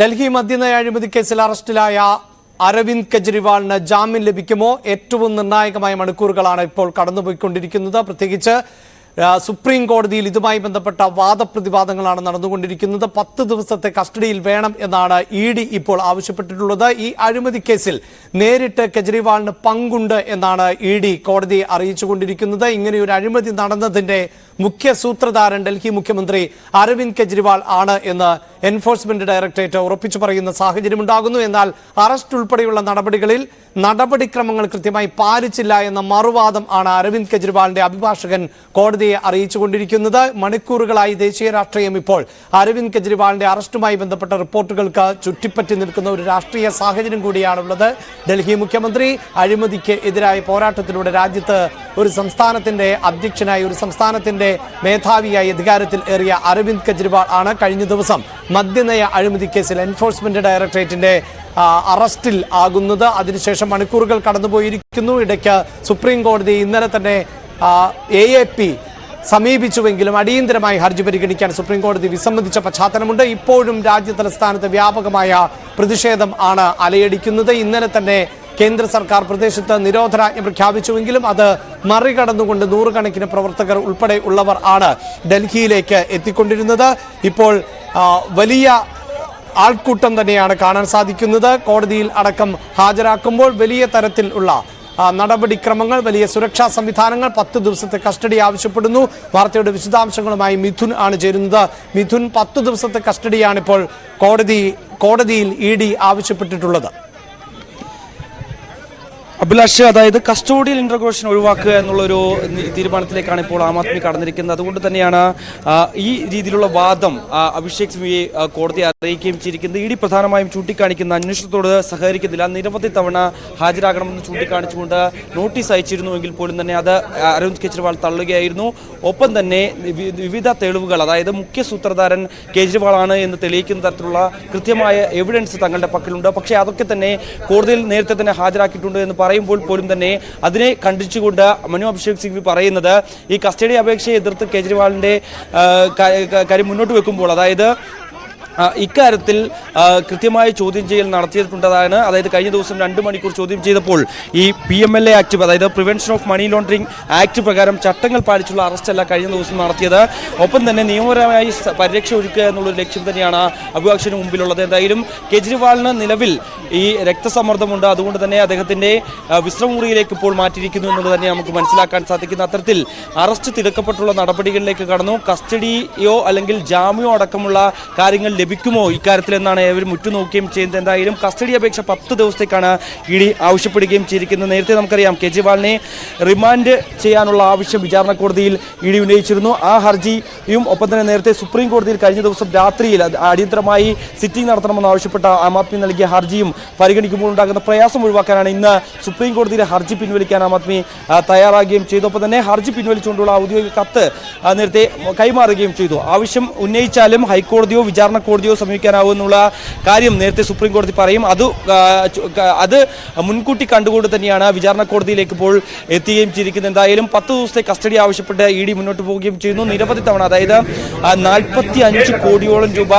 ഡൽഹി മദ്യനയ അഴിമതി കേസിൽ അറസ്റ്റിലായ അരവിന്ദ് കെജ്രിവാളിന് ജാമ്യം ലഭിക്കുമോ? ഏറ്റവും നിർണായകമായ മണിക്കൂറുകളാണ് ഇപ്പോൾ കടന്നുപോയിക്കൊണ്ടിരിക്കുന്നത്. പ്രത്യേകിച്ച് സുപ്രീം കോടതിയിൽ ഇതുമായി ബന്ധപ്പെട്ട വാദപ്രതിവാദങ്ങളാണ് നടന്നുകൊണ്ടിരിക്കുന്നത്. പത്ത് ദിവസത്തെ കസ്റ്റഡിയിൽ വേണം എന്നാണ് ഇ ഡി ഇപ്പോൾ ആവശ്യപ്പെട്ടിട്ടുള്ളത്. ഈ അഴിമതി കേസിൽ നേരിട്ട് കെജ്രിവാളിന് പങ്കുണ്ട് എന്നാണ് ഇ ഡി കോടതിയെ അറിയിച്ചുകൊണ്ടിരിക്കുന്നത്. ഇങ്ങനെയൊരു അഴിമതി നടന്നതിന്റെ മുഖ്യ സൂത്രധാരൻ ഡൽഹി മുഖ്യമന്ത്രി അരവിന്ദ് കെജ്രിവാൾ ആണ് എന്ന് എൻഫോഴ്സ്മെന്റ് ഡയറക്ടറേറ്റ് ഉറപ്പിച്ചു പറയുന്ന സാഹചര്യമുണ്ടാകുന്നു എന്നാൽ അറസ്റ്റ് ഉൾപ്പെടെയുള്ള നടപടികളിൽ നടപടിക്രമങ്ങൾ കൃത്യമായി പാലിച്ചില്ല എന്ന മറുവാദം ആണ് അരവിന്ദ് കെജ്രിവാളിന്റെ അഭിഭാഷകൻ കോടതിയെ അറിയിച്ചുകൊണ്ടിരിക്കുന്നത്. മണിക്കൂറുകളായി ദേശീയ രാഷ്ട്രീയം ഇപ്പോൾ അരവിന്ദ് കെജ്രിവാളിന്റെ അറസ്റ്റുമായി ബന്ധപ്പെട്ട റിപ്പോർട്ടുകൾക്ക് ചുറ്റിപ്പറ്റി നിൽക്കുന്ന ഒരു രാഷ്ട്രീയ സാഹചര്യം കൂടിയാണുള്ളത് ഡൽഹി മുഖ്യമന്ത്രി അഴിമതിക്ക് എതിരായ പോരാട്ടത്തിലൂടെ രാജ്യത്ത് ഒരു സംസ്ഥാനത്തിന്റെ അധ്യക്ഷനായി ഒരു സംസ്ഥാനത്തിന്റെ മേധാവിയായി അധികാരത്തിൽ ഏറിയ അരവിന്ദ് കെജ്രിവാൾ ആണ് കഴിഞ്ഞ ദിവസം മദ്യനയ അഴിമതി കേസിൽ എൻഫോഴ്സ്മെന്റ് ഡയറക്ടറേറ്റിന്റെ അറസ്റ്റിൽ ആകുന്നത്. അതിനുശേഷം മണിക്കൂറുകൾ കടന്നുപോയിരിക്കുന്നു. ഇടയ്ക്ക് സുപ്രീം കോടതി ഇന്നലെ തന്നെ എ എ പി സമീപിച്ചുവെങ്കിലും അടിയന്തരമായി ഹർജി പരിഗണിക്കാൻ സുപ്രീം കോടതി വിസമ്മതിച്ച പശ്ചാത്തലമുണ്ട്. ഇപ്പോഴും രാജ്യ തലസ്ഥാനത്ത് വ്യാപകമായ പ്രതിഷേധം ആണ് അലയടിക്കുന്നത്. ഇന്നലെ തന്നെ കേന്ദ്ര സർക്കാർ പ്രദേശത്ത് നിരോധനാജ്ഞ പ്രഖ്യാപിച്ചുവെങ്കിലും അത് മറികടന്നുകൊണ്ട് നൂറുകണക്കിന് പ്രവർത്തകർ ഉൾപ്പെടെ ഉള്ളവർ ആണ് ഡൽഹിയിലേക്ക് എത്തിക്കൊണ്ടിരുന്നത്. ഇപ്പോൾ വലിയ ആൾക്കൂട്ടം തന്നെയാണ് കാണാൻ സാധിക്കുന്നത്. കോടതിയിൽ അടക്കം ഹാജരാക്കുമ്പോൾ വലിയ തരത്തിലുള്ള ഉള്ള നടപടിക്രമങ്ങൾ വലിയ സുരക്ഷാ സംവിധാനങ്ങൾ പത്ത് ദിവസത്തെ കസ്റ്റഡി ആവശ്യപ്പെടുന്നു. വാർത്തയുടെ വിശദാംശങ്ങളുമായി മിഥുൻ ആണ് ചേരുന്നത്. മിഥുൻ പത്ത് ദിവസത്തെ കസ്റ്റഡിയാണിപ്പോൾ കോടതി കോടതിയിൽ ഇ ആവശ്യപ്പെട്ടിട്ടുള്ളത്. അഭിലാഷ് അതായത് കസ്റ്റോഡിയൽ ഇന്റർഗ്രേഷൻ ഒഴിവാക്കുക എന്നുള്ളൊരു തീരുമാനത്തിലേക്കാണ് ഇപ്പോൾ ആം ആദ്മി കടന്നിരിക്കുന്നത്. അതുകൊണ്ട് തന്നെയാണ് ഈ രീതിയിലുള്ള വാദം അഭിഷേക് സിംഗിയെ കോടതി അറിയിക്കുകയും ചെയ്തിരിക്കുന്നത്. ഇ ഡി പ്രധാനമായും ചൂണ്ടിക്കാണിക്കുന്ന അന്വേഷണത്തോട് സഹകരിക്കുന്നില്ല. നിരവധി തവണ ഹാജരാകണമെന്ന് ചൂണ്ടിക്കാണിച്ചുകൊണ്ട് നോട്ടീസ് അയച്ചിരുന്നുവെങ്കിൽ പോലും തന്നെ അത് അരവിന്ദ് കെജ്രിവാൾ തള്ളുകയായിരുന്നു. ഒപ്പം തന്നെ വിവിധ തെളിവുകൾ അതായത് മുഖ്യ സൂത്രധാരൻ കേജ്രിവാളാണ് എന്ന് തെളിയിക്കുന്ന തരത്തിലുള്ള കൃത്യമായ എവിഡൻസ് തങ്ങളുടെ പക്കലുണ്ട്. പക്ഷേ അതൊക്കെ തന്നെ കോടതിയിൽ നേരത്തെ തന്നെ ഹാജരാക്കിയിട്ടുണ്ട് എന്ന് പറയുമ്പോൾ പോലും തന്നെ അതിനെ ഖണ്ഡിച്ചുകൊണ്ട് മനു അഭിഷേക് സിംഗ്വി പറയുന്നത് ഈ കസ്റ്റഡി അപേക്ഷയെ എതിർത്ത് കേജ്രിവാളിന്റെ കാര്യം മുന്നോട്ട് വെക്കുമ്പോൾ അതായത് ഇക്കാര്യത്തിൽ കൃത്യമായ ചോദ്യം ചെയ്യൽ നടത്തിയിട്ടുണ്ടതാണ് അതായത് കഴിഞ്ഞ ദിവസം രണ്ട് മണിക്കൂർ ചോദ്യം ചെയ്തപ്പോൾ ഈ P M L A act അതായത് prevention of money laundering act പ്രകാരം ചട്ടങ്ങൾ പാലിച്ചുള്ള അറസ്റ്റല്ല കഴിഞ്ഞ ദിവസം നടത്തിയത്. ഒപ്പം തന്നെ നിയമപരമായി പരിരക്ഷ ഒരുക്കുക എന്നുള്ളൊരു ലക്ഷ്യം തന്നെയാണ് അഭിഭാഷകന് മുമ്പിലുള്ളത്. എന്തായാലും കെജ്രിവാളിന് നിലവിൽ ഈ രക്തസമ്മർദ്ദമുണ്ട്. അതുകൊണ്ട് തന്നെ അദ്ദേഹത്തിന്റെ വിശ്രമമുറിയിലേക്ക് ഇപ്പോൾ മാറ്റിയിരിക്കുന്നു എന്നുള്ളത് തന്നെ നമുക്ക് മനസ്സിലാക്കാൻ സാധിക്കുന്ന അത്തരത്തിൽ അറസ്റ്റ് തിടുക്കപ്പെട്ടുള്ള നടപടികളിലേക്ക് കടന്നു. കസ്റ്റഡിയോ അല്ലെങ്കിൽ ജാമ്യമോ അടക്കമുള്ള കാര്യങ്ങൾ ലഭിക്കുമോ ഇക്കാര്യത്തിൽ എന്നാണ് ഏവരും ഉറ്റുനോക്കുകയും ചെയ്യുന്നത്. എന്തായാലും കസ്റ്റഡി അപേക്ഷ പത്ത് ദിവസത്തേക്കാണ് ഇ ഡി ആവശ്യപ്പെടുകയും ചെയ്തിരിക്കുന്നത്. നേരത്തെ നമുക്കറിയാം കെജ്രിവാളിനെ റിമാൻഡ് ചെയ്യാനുള്ള ആവശ്യം വിചാരണ കോടതിയിൽ ഇ ഡി ഉന്നയിച്ചിരുന്നു. ആ ഹർജിയും ഒപ്പം തന്നെ നേരത്തെ സുപ്രീം കോടതിയിൽ കഴിഞ്ഞ ദിവസം രാത്രിയിൽ അടിയന്തരമായി സിറ്റിംഗ് നടത്തണമെന്ന് ആവശ്യപ്പെട്ട ആം ആദ്മി നൽകിയ ഹർജിയും പരിഗണിക്കുമ്പോൾ ഉണ്ടാകുന്ന പ്രയാസം ഒഴിവാക്കാനാണ് ഇന്ന് സുപ്രീം കോടതിയിലെ ഹർജി പിൻവലിക്കാൻ ആം ആദ്മി തയ്യാറാകുകയും ഒപ്പം തന്നെ ഹർജി പിൻവലിച്ചുകൊണ്ടുള്ള ഔദ്യോഗിക കത്ത് നേരത്തെ കൈമാറുകയും ചെയ്തു. ആവശ്യം ഉന്നയിച്ചാലും ഹൈക്കോടതിയോ വിചാരണ കോടതിയോ സമീപിക്കാനാവുമെന്നുള്ള കാര്യം നേരത്തെ സുപ്രീം കോടതി പറയും. അത് അത് മുൻകൂട്ടി കണ്ടുകൊണ്ട് തന്നെയാണ് വിചാരണ കോടതിയിലേക്ക് ഇപ്പോൾ എത്തുകയും ചെയ്തിരിക്കുന്നത്. എന്തായാലും പത്ത് ദിവസത്തെ കസ്റ്റഡി ആവശ്യപ്പെട്ട് ഇ ഡി മുന്നോട്ട് പോവുകയും ചെയ്യുന്നു. നിരവധി തവണ അതായത് നാൽപ്പത്തി അഞ്ച് കോടിയോളം രൂപ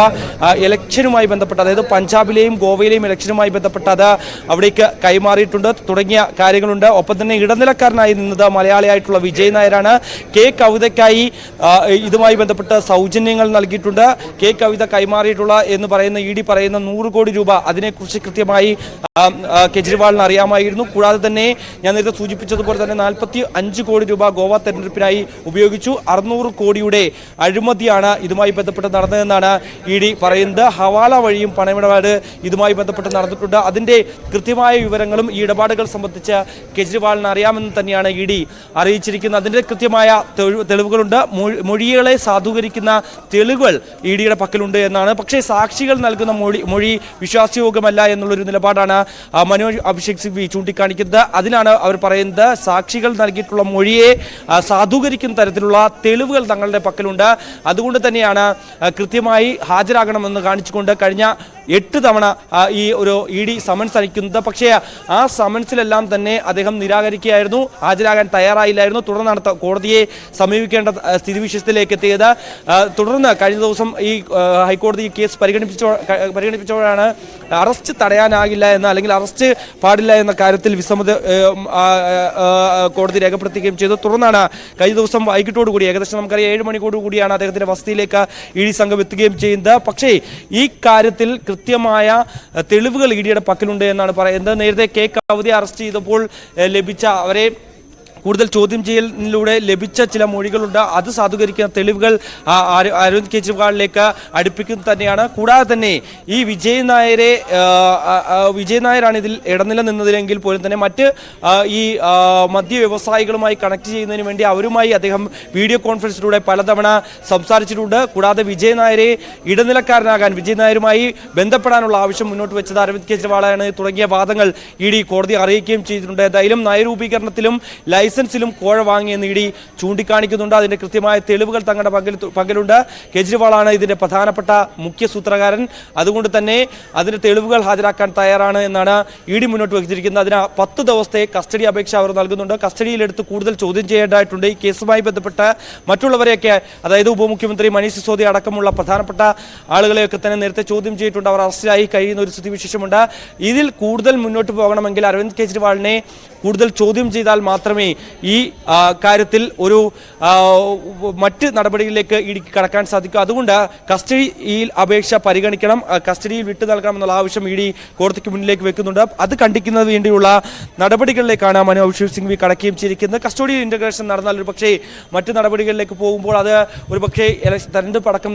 ഇലക്ഷനുമായി ബന്ധപ്പെട്ട് അതായത് പഞ്ചാബിലെയും ഗോവയിലെയും ഇലക്ഷനുമായി ബന്ധപ്പെട്ട് അത് അവിടേക്ക് കൈമാറിയിട്ടുണ്ട്. തുടങ്ങിയ കാര്യങ്ങളുണ്ട്. ഒപ്പം തന്നെ ഇടനിലക്കാരനായി നിന്നത് മലയാളിയായിട്ടുള്ള വിജയ് നായരാണ്. കെ കവിതയ്ക്കായി ഇതുമായി ബന്ധപ്പെട്ട് സൗജന്യങ്ങൾ നൽകിയിട്ടുണ്ട്. കെ കവിത കൈമാറിയിട്ടുള്ള എന്ന് പറയുന്ന ഇ ഡി പറയുന്ന നൂറ് കോടി രൂപ അതിനെക്കുറിച്ച് കൃത്യമായി കെജ്രിവാളിന് അറിയാമായിരുന്നു. കൂടാതെ തന്നെ ഞാൻ നേരത്തെ സൂചിപ്പിച്ചതുപോലെ തന്നെ നാൽപ്പത്തി അഞ്ച് കോടി രൂപ ഗോവ തെരഞ്ഞെടുപ്പിനായി ഉപയോഗിച്ചു. അറുന്നൂറ് കോടിയുടെ അഴിമതിയാണ് ഇതുമായി ബന്ധപ്പെട്ട് നടന്നതെന്നാണ് ഇ ഡി പറയുന്നത്. ഹവാല വഴിയും പണമിടപാട് ഇതുമായി ബന്ധപ്പെട്ട് നടന്നിട്ടുണ്ട്. അതിന്റെ കൃത്യമായ വിവരങ്ങളും ഈ ഇടപാടുകൾ സംബന്ധിച്ച് കെജ്രിവാളിന് അറിയാമെന്ന് തന്നെയാണ് ഇ ഡി അറിയിച്ചിരിക്കുന്നത്. അതിന്റെ കൃത്യമായ തെളിവ് തെളിവുകളുണ്ട്. മൊഴി- മൊഴികളെ സാധൂകരിക്കുന്ന തെളിവുകൾ ഇ ഡിയുടെ പക്കലുണ്ട് എന്നാണ് പക്ഷേ സാക്ഷികൾ നൽകുന്ന മൊഴി മൊഴി വിശ്വാസയോഗ്യമല്ല എന്നുള്ളൊരു നിലപാടാണ് മനോജ് അഭിഷേക് സിംഗ്വി ചൂണ്ടിക്കാണിക്കുന്നത്. അതിനാണ് അവർ പറയുന്നത് സാക്ഷികൾ നൽകിയിട്ടുള്ള മൊഴിയെ സാധൂകരിക്കുന്ന തരത്തിലുള്ള തെളിവുകൾ തങ്ങളുടെ പക്കലുണ്ട്. അതുകൊണ്ട് തന്നെയാണ് കൃത്യമായി ഹാജരാകണമെന്ന് കാണിച്ചുകൊണ്ട് കഴിഞ്ഞ എട്ട് തവണ ഈ ഒരു ഇ ഡി സമൻസ് അയക്കുന്നത്. പക്ഷേ ആ സമൻസിലെല്ലാം തന്നെ അദ്ദേഹം നിരാകരിക്കുകയായിരുന്നു ഹാജരാകാൻ തയ്യാറായില്ലായിരുന്നു. തുടർന്നാണ് കോടതിയെ സമീപിക്കേണ്ട സ്ഥിതിവിശേഷത്തിലേക്ക് എത്തിയത്. തുടർന്ന് കഴിഞ്ഞ ദിവസം ഈ ഹൈക്കോടതി കോടതി കേസ് പരിഗണിപ്പിച്ചോ പരിഗണിപ്പിച്ചപ്പോഴാണ് അറസ്റ്റ് തടയാനാകില്ല എന്ന അല്ലെങ്കിൽ അറസ്റ്റ് പാടില്ല എന്ന കാര്യത്തിൽ വിസമ്മത കോടതി രേഖപ്പെടുത്തുകയും ചെയ്തു. തുടർന്നാണ് കഴിഞ്ഞ ദിവസം വൈകിട്ടോടു കൂടി ഏകദേശം നമുക്കറിയാം ഏഴ് മണിക്കോടു കൂടിയാണ് അദ്ദേഹത്തിന്റെ വസതിയിലേക്ക് ഇ ഡി സംഘം എത്തുകയും ചെയ്യുന്നത് പക്ഷേ ഈ കാര്യത്തിൽ കൃത്യമായ തെളിവുകൾ ഇ ഡിയുടെ പക്കലുണ്ട് എന്നാണ് പറയുന്നത്. നേരത്തെ കെ. കവിതയെ അറസ്റ്റ് ചെയ്തപ്പോൾ ലഭിച്ച അവരെ കൂടുതൽ ചോദ്യം ചെയ്യലിലൂടെ ലഭിച്ച ചില മൊഴികളുണ്ട്. അത് സാധൂകരിക്കുന്ന തെളിവുകൾ അരവിന്ദ് കെജ്രിവാളിലേക്ക് അടുപ്പിക്കുന്നത് തന്നെയാണ്. കൂടാതെ തന്നെ ഈ വിജയ് നായരെ വിജയ് നായരാണ് ഇതിൽ ഇടനില നിന്നതിലെങ്കിൽ പോലും തന്നെ മറ്റ് ഈ മദ്യ വ്യവസായികളുമായി കണക്ട് ചെയ്യുന്നതിന് വേണ്ടി അവരുമായി അദ്ദേഹം വീഡിയോ കോൺഫറൻസിലൂടെ പലതവണ സംസാരിച്ചിട്ടുണ്ട്. കൂടാതെ വിജയ് നായരെ ഇടനിലക്കാരനാകാൻ വിജയ് നായരുമായി ബന്ധപ്പെടാനുള്ള ആവശ്യം മുന്നോട്ട് വെച്ചത് അരവിന്ദ് കെജ്രിവാളാണ്. തുടങ്ങിയ വാദങ്ങൾ ഇ ഡി കോടതി അറിയിക്കുകയും ചെയ്തിട്ടുണ്ട്. ഏതായാലും നയരൂപീകരണത്തിലും ലൈസൻസിലും കോഴ വാങ്ങിയെന്ന് ഡി ചൂണ്ടിക്കാണിക്കുന്നുണ്ട്. അതിന്റെ കൃത്യമായ തെളിവുകൾ തങ്ങളുടെ പങ്കൽ പങ്കലുണ്ട്. കെജ്രിവാളാണ് ഇതിന്റെ പ്രധാനപ്പെട്ട മുഖ്യ സൂത്രകാരൻ. അതുകൊണ്ട് തന്നെ അതിന്റെ തെളിവുകൾ ഹാജരാക്കാൻ തയ്യാറാണ് എന്നാണ് ഇ ഡി മുന്നോട്ട് വച്ചിരിക്കുന്നത്. അതിന് പത്ത് ദിവസത്തെ കസ്റ്റഡി അപേക്ഷ അവർ നൽകുന്നുണ്ട്. കസ്റ്റഡിയിലെടുത്ത് കൂടുതൽ ചോദ്യം ചെയ്യേണ്ടതായിട്ടുണ്ട്. ഈ കേസുമായി ബന്ധപ്പെട്ട് മറ്റുള്ളവരെയൊക്കെ അതായത് ഉപമുഖ്യമന്ത്രി മനീഷ് സിസോദിയ അടക്കമുള്ള പ്രധാനപ്പെട്ട ആളുകളെയൊക്കെ തന്നെ നേരത്തെ ചോദ്യം ചെയ്തിട്ടുണ്ട്. അവർ അറസ്റ്റിലായി കഴിയുന്ന ഒരു സ്ഥിതിവിശേഷമുണ്ട് ഇതിൽ കൂടുതൽ മുന്നോട്ട് പോകണമെങ്കിൽ അരവിന്ദ് കെജ്രിവാളിനെ കൂടുതൽ ചോദ്യം ചെയ്താൽ മാത്രമേ ഈ കാര്യത്തിൽ ഒരു മറ്റ് നടപടികളിലേക്ക് ഇടുക്കി കടക്കാൻ സാധിക്കും. അതുകൊണ്ട് കസ്റ്റഡിയിൽ അപേക്ഷ പരിഗണിക്കണം. കസ്റ്റഡിയിൽ വിട്ടു നൽകണം എന്നുള്ള ആവശ്യം ഇ ഡി കോടതിക്ക് മുന്നിലേക്ക് വെക്കുന്നുണ്ട്. അത് കണ്ടിക്കുന്നതിന് വേണ്ടിയുള്ള നടപടികളിലേക്കാണ് മനു അഭിഷേക് സിംഗ്വി കടക്കുകയും ചെയ്തിരിക്കുന്നത്. കസ്റ്റഡിയിൽ ഇന്റഗ്രേഷൻ നടന്നാൽ ഒരു പക്ഷേ മറ്റ് നടപടികളിലേക്ക് പോകുമ്പോൾ അത് ഒരു പക്ഷേ തെരഞ്ഞെടുപ്പ് അടക്കം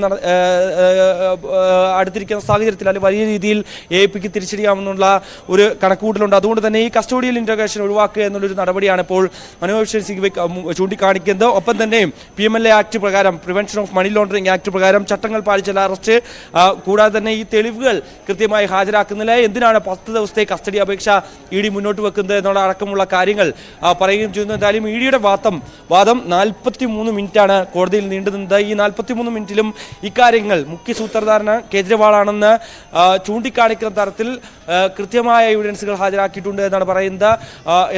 അടുത്തിരിക്കുന്ന സാഹചര്യത്തിൽ അല്ലെങ്കിൽ വലിയ രീതിയിൽ എ പിക്ക് തിരിച്ചടിയാമെന്നുള്ള ഒരു കണക്കുകൂട്ടലുണ്ട്. അതുകൊണ്ട് തന്നെ ഈ കസ്റ്റോഡിയൽ ഇന്റഗ്രേഷൻ ഒഴിവാക്കുക എന്നുള്ളൊരു നടപടിയാണ് ഇപ്പോൾ മനോജ് സിംഗ് ചൂണ്ടിക്കാണിക്കുന്നത്. ഒപ്പം തന്നെ P M L A act പ്രകാരം prevention of money laundering act പ്രകാരം ചട്ടങ്ങൾ പാലിച്ചുള്ള അറസ്റ്റ് കൂടാതെ തന്നെ ഈ തെളിവുകൾ കൃത്യമായി ഹാജരാക്കുന്നില്ല എന്തിനാണ് പത്ത് ദിവസത്തെ കസ്റ്റഡി അപേക്ഷ ഇ ഡി മുന്നോട്ട് വെക്കുന്നത് എന്നുള്ള അടക്കമുള്ള കാര്യങ്ങൾ പറയുകയും ചെയ്യുന്നു എന്തായാലും ഇ ഡിയുടെ വാദം വാദം നാൽപ്പത്തി മൂന്ന് മിനിറ്റാണ് കോടതിയിൽ നീണ്ടുനിന്നത്. ഈ നാൽപ്പത്തി മൂന്ന് മിനിറ്റിലും ഇക്കാര്യങ്ങൾ മുഖ്യ സൂത്രധാരന് കേജ്രിവാളാണെന്ന് ചൂണ്ടിക്കാണിക്കുന്ന തരത്തിൽ കൃത്യമായ എവിഡൻസുകൾ ഹാജരാക്കിയിട്ടുണ്ട് എന്നാണ് പറയുന്നത്.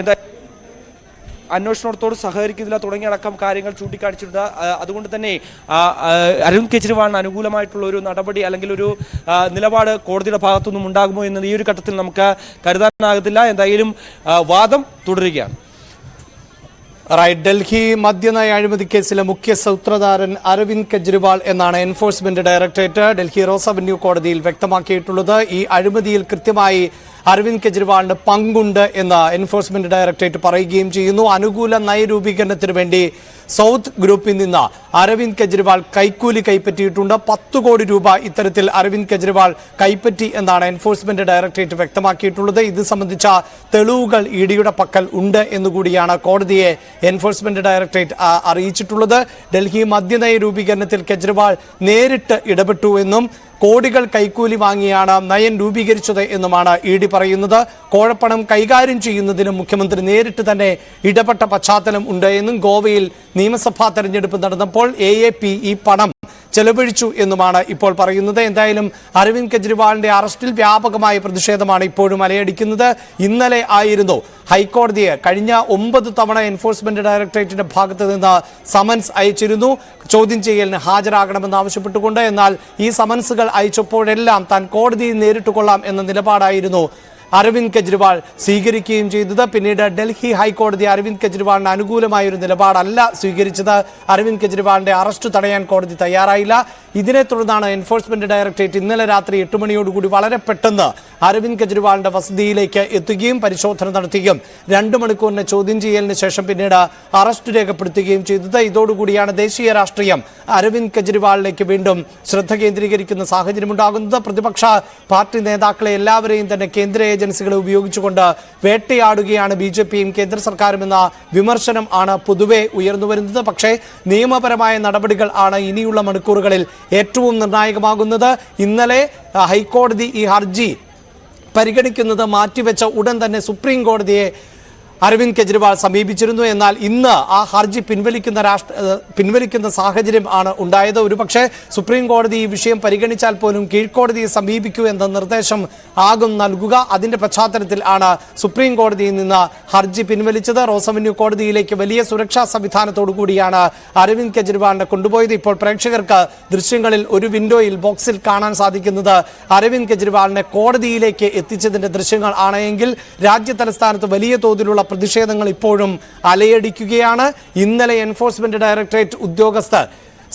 എന്താ അന്വേഷണത്തോട് സഹകരിക്കുന്നില്ല തുടങ്ങിയ അടക്കം കാര്യങ്ങൾ ചൂണ്ടിക്കാണിച്ചിട്ടുണ്ട്. അതുകൊണ്ട് തന്നെ അരവിന്ദ് കെജ്രിവാളിന് അനുകൂലമായിട്ടുള്ള ഒരു നടപടി അല്ലെങ്കിൽ ഒരു നിലപാട് കോടതിയുടെ ഭാഗത്തുനിന്നും ഉണ്ടാകുമോ എന്നത് ഈ ഒരു ഘട്ടത്തിൽ നമുക്ക് കരുതാനാകത്തില്ല. എന്തായാലും വാദം തുടരുകയാണ്. റൈറ്റ്. ഡൽഹി മദ്യനയ അഴിമതി കേസിലെ മുഖ്യ സൂത്രധാരൻ അരവിന്ദ് കെജ്രിവാൾ എന്നാണ് enforcement directorate Delhi Rouse Avenue കോടതിയിൽ വ്യക്തമാക്കിയിട്ടുള്ളത്. ഈ അഴിമതിയിൽ കൃത്യമായി അരവിന്ദ് കെജ്രിവാളിന് പങ്കുണ്ട് എന്ന് എൻഫോഴ്സ്മെന്റ് ഡയറക്ടറേറ്റ് പറയുകയും ചെയ്യുന്നു. അനുകൂല നയരൂപീകരണത്തിന് വേണ്ടി സൗത്ത് ഗ്രൂപ്പിൽ നിന്ന് അരവിന്ദ് കെജ്രിവാൾ കൈക്കൂലി കൈപ്പറ്റിയിട്ടുണ്ട്. പത്ത് കോടി രൂപ ഇത്തരത്തിൽ അരവിന്ദ് കെജ്രിവാൾ കൈപ്പറ്റി എന്നാണ് എൻഫോഴ്സ്മെന്റ് ഡയറക്ടറേറ്റ് വ്യക്തമാക്കിയിട്ടുള്ളത്. ഇത് സംബന്ധിച്ച തെളിവുകൾ ഇ ഡിയുടെ പക്കൽ ഉണ്ട് എന്നുകൂടിയാണ് കോടതിയെ എൻഫോഴ്സ്മെന്റ് ഡയറക്ടറേറ്റ് അറിയിച്ചിട്ടുള്ളത്. ഡൽഹി മദ്യനയ രൂപീകരണത്തിൽ കെജ്രിവാൾ നേരിട്ട് ഇടപെട്ടു എന്നും കോടികൾ കൈക്കൂലി വാങ്ങിയാണ് നയം രൂപീകരിച്ചത് എന്നുമാണ് ഇ ഡി പറയുന്നത്. കോഴപ്പണം കൈകാര്യം ചെയ്യുന്നതിന് മുഖ്യമന്ത്രി നേരിട്ട് തന്നെ ഇടപെട്ട പശ്ചാത്തലം ഉണ്ട് എന്നും ഗോവയിൽ നിയമസഭാ തെരഞ്ഞെടുപ്പ് നടന്നപ്പോൾ എ ഈ പണം ചെലവഴിച്ചു എന്നുമാണ് ഇപ്പോൾ പറയുന്നത്. എന്തായാലും അരവിന്ദ് കെജ്രിവാളിന്റെ അറസ്റ്റിൽ വ്യാപകമായ പ്രതിഷേധമാണ് ഇപ്പോഴും അലയടിക്കുന്നത്. ഇന്നലെ ആയിരുന്നു ഹൈക്കോടതിയെ കഴിഞ്ഞ ഒമ്പത് തവണ എൻഫോഴ്സ്മെന്റ് ഡയറക്ടറേറ്റിന്റെ ഭാഗത്ത് നിന്ന് സമൻസ് അയച്ചിരുന്നു. ചോദ്യം ചെയ്യലിന് ഹാജരാകണമെന്ന് ആവശ്യപ്പെട്ടുകൊണ്ട് എന്നാൽ ഈ സമൻസുകൾ അയച്ചപ്പോഴെല്ലാം താൻ കോടതിയിൽ നേരിട്ട് കൊള്ളാം എന്ന നിലപാടായിരുന്നു. അരവിന്ദ് കെജ്രിവാൾ സ്വീകരിക്കുകയും ചെയ്തത്. പിന്നീട് ഡൽഹി ഹൈക്കോടതി അരവിന്ദ് കെജ്രിവാളിന് അനുകൂലമായ ഒരു നിലപാടല്ല സ്വീകരിച്ചത്. അരവിന്ദ് കെജ്രിവാളിന്റെ അറസ്റ്റ് തടയാൻ കോടതി തയ്യാറായില്ല. ഇതിനെ തുടർന്നാണ് എൻഫോഴ്സ്മെന്റ് ഡയറക്ടറേറ്റ് ഇന്നലെ രാത്രി എട്ട് മണിയോടുകൂടി വളരെ പെട്ടെന്ന് അരവിന്ദ് കെജ്രിവാളിന്റെ വസതിയിലേക്ക് എത്തുകയും പരിശോധന നടത്തുകയും രണ്ട് മണിക്കൂറിന് ചോദ്യം ചെയ്യലിന് ശേഷം പിന്നീട് അറസ്റ്റ് രേഖപ്പെടുത്തുകയും ചെയ്തത്. ഇതോടുകൂടിയാണ് ദേശീയ രാഷ്ട്രീയം അരവിന്ദ് കെജ്രിവാളിലേക്ക് വീണ്ടും ശ്രദ്ധ കേന്ദ്രീകരിക്കുന്ന സാഹചര്യമുണ്ടാകുന്നത്. പ്രതിപക്ഷ പാർട്ടി നേതാക്കളെ എല്ലാവരെയും തന്നെ കേന്ദ്ര ഏജൻസികളെ ഉപയോഗിച്ചുകൊണ്ട് വേട്ടയാടുകയാണ് ബി ജെ പിയും കേന്ദ്ര സർക്കാരും എന്ന വിമർശനം ആണ് പൊതുവെ ഉയർന്നുവരുന്നത് പക്ഷേ നിയമപരമായ നടപടികൾ ആണ് ഇനിയുള്ള മണിക്കൂറുകളിൽ ഏറ്റവും നിർണായകമാകുന്നത്. ഇന്നലെ ഹൈക്കോടതി ഈ ഹർജി പരിഗണിക്കുന്നത് മാറ്റിവെച്ച ഉടൻ തന്നെ സുപ്രീം കോടതിയെ അരവിന്ദ് കെജ്രിവാൾ സമീപിച്ചിരുന്നു. എന്നാൽ ഇന്ന് ആ ഹർജി പിൻവലിക്കുന്ന രാഷ്ട്ര പിൻവലിക്കുന്ന സാഹചര്യം ആണ് ഉണ്ടായത്. ഒരുപക്ഷെ സുപ്രീം കോടതി ഈ വിഷയം പരിഗണിച്ചാൽ പോലും കീഴ്ക്കോടതിയെ സമീപിക്കൂ എന്ന നിർദ്ദേശം ആകും നൽകുക. അതിന്റെ പശ്ചാത്തലത്തിൽ ആണ് സുപ്രീം കോടതിയിൽ നിന്ന് ഹർജി പിൻവലിച്ചത്. റോസവന്യൂ കോടതിയിലേക്ക് വലിയ സുരക്ഷാ സംവിധാനത്തോടു കൂടിയാണ് അരവിന്ദ് കെജ്രിവാളിനെ കൊണ്ടുപോയത്. ഇപ്പോൾ പ്രേക്ഷകർക്ക് ദൃശ്യങ്ങളിൽ ഒരു വിൻഡോയിൽ ബോക്സിൽ കാണാൻ സാധിക്കുന്നത് അരവിന്ദ് കെജ്രിവാളിനെ കോടതിയിലേക്ക് എത്തിച്ചതിന്റെ ദൃശ്യങ്ങൾ ആണെങ്കിൽ രാജ്യ തലസ്ഥാനത്ത് വലിയ തോതിലുള്ള പ്രതിഷേധങ്ങൾ ഇപ്പോഴും അലയടിക്കുകയാണ്. ഇന്നലെ എൻഫോഴ്സ്മെന്റ് ഡയറക്ടറേറ്റ് ഉദ്യോഗസ്ഥർ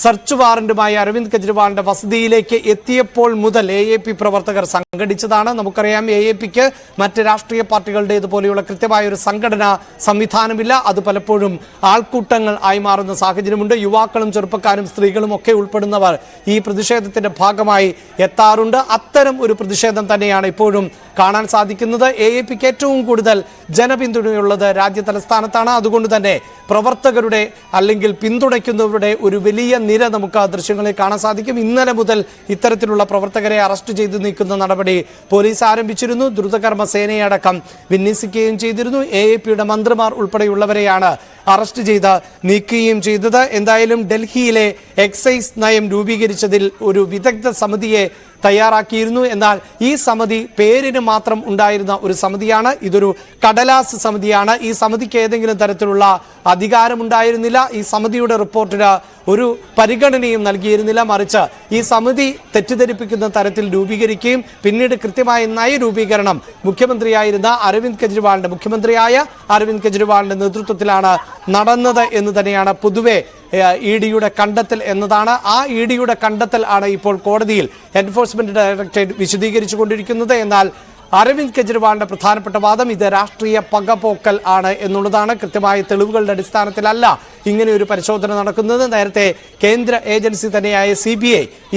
സെർച്ച് വാറന്റുമായി അരവിന്ദ് കെജ്രിവാളിന്റെ വസതിയിലേക്ക് എത്തിയപ്പോൾ മുതൽ എ എ പി പ്രവർത്തകർ സംഘടിച്ചതാണ്. നമുക്കറിയാം എ എ പിക്ക് മറ്റ് രാഷ്ട്രീയ പാർട്ടികളുടെ ഇതുപോലെയുള്ള കൃത്യമായ ഒരു സംഘടന സംവിധാനമില്ല. അത് പലപ്പോഴും ആൾക്കൂട്ടങ്ങൾ ആയി മാറുന്ന സാഹചര്യമുണ്ട്. യുവാക്കളും ചെറുപ്പക്കാരും സ്ത്രീകളും ഒക്കെ ഉൾപ്പെടുന്നവർ ഈ പ്രതിഷേധത്തിന്റെ ഭാഗമായി എത്താറുണ്ട്. അത്തരം ഒരു പ്രതിഷേധം തന്നെയാണ് ഇപ്പോഴും കാണാൻ സാധിക്കുന്നത്. എ എ പിക്ക് ഏറ്റവും കൂടുതൽ ജനപിന്തുണയുള്ളത് രാജ്യ തലസ്ഥാനത്താണ്. അതുകൊണ്ട് തന്നെ പ്രവർത്തകരുടെ അല്ലെങ്കിൽ പിന്തുണയ്ക്കുന്നവരുടെ ഒരു വലിയ നിര നമുക്ക് ആ ദൃശ്യങ്ങളിൽ കാണാൻ സാധിക്കും. ഇന്നലെ മുതൽ ഇത്തരത്തിലുള്ള പ്രവർത്തകരെ അറസ്റ്റ് ചെയ്ത് നീക്കുന്ന നടപടി പോലീസ് ആരംഭിച്ചിരുന്നു. ദ്രുതകർമ്മ സേനയടക്കം വിന്യസിക്കുകയും ചെയ്തിരുന്നു. എ എ പിയുടെ മന്ത്രിമാർ ഉൾപ്പെടെയുള്ളവരെയാണ് അറസ്റ്റ് ചെയ്ത് നീക്കുകയും ചെയ്തത്. എന്തായാലും ഡൽഹിയിലെ എക്സൈസ് നയം രൂപീകരിച്ചതിൽ ഒരു വിദഗ്ധ സമിതിയെ തയ്യാറാക്കിയിരുന്നു. എന്നാൽ ഈ സമിതി പേരിന് മാത്രം ഉണ്ടായിരുന്ന ഒരു സമിതിയാണ്. ഇതൊരു കടലാസ് സമിതിയാണ്. ഈ സമിതിക്ക് ഏതെങ്കിലും തരത്തിലുള്ള അധികാരമുണ്ടായിരുന്നില്ല. ഈ സമിതിയുടെ റിപ്പോർട്ടിന് ഒരു പരിഗണനയും നൽകിയിരുന്നില്ല. മറിച്ച് ഈ സമിതി തെറ്റിദ്ധരിപ്പിക്കുന്ന തരത്തിൽ രൂപീകരിക്കുകയും പിന്നീട് കൃത്യമായ നയരൂപീകരണം മുഖ്യമന്ത്രിയായിരുന്ന അരവിന്ദ് കെജ്രിവാളിന്റെ മുഖ്യമന്ത്രിയായ അരവിന്ദ് കെജ്രിവാളിന്റെ നേതൃത്വത്തിലാണ് നടന്നത് എന്ന് തന്നെയാണ് പൊതുവെ ഇ ഡിയുടെ കണ്ടെത്തൽ എന്നതാണ്. ആ ഇ ഡിയുടെ കണ്ടെത്തൽ ആണ് ഇപ്പോൾ കോടതിയിൽ എൻഫോഴ്സ്മെന്റ് ഡയറക്ടറേറ്റ് വിശദീകരിച്ചു കൊണ്ടിരിക്കുന്നത് എന്നാൽ അരവിന്ദ് കെജ്രിവാളിന്റെ പ്രധാനപ്പെട്ട വാദം ഇത് രാഷ്ട്രീയ പകപോക്കൽ ആണ് എന്നുള്ളതാണ് കൃത്യമായ തെളിവുകളുടെ അടിസ്ഥാനത്തിലല്ല ഇങ്ങനെ ഒരു പരിശോധന നടക്കുന്നത്. നേരത്തെ കേന്ദ്ര ഏജൻസി തന്നെയായ സി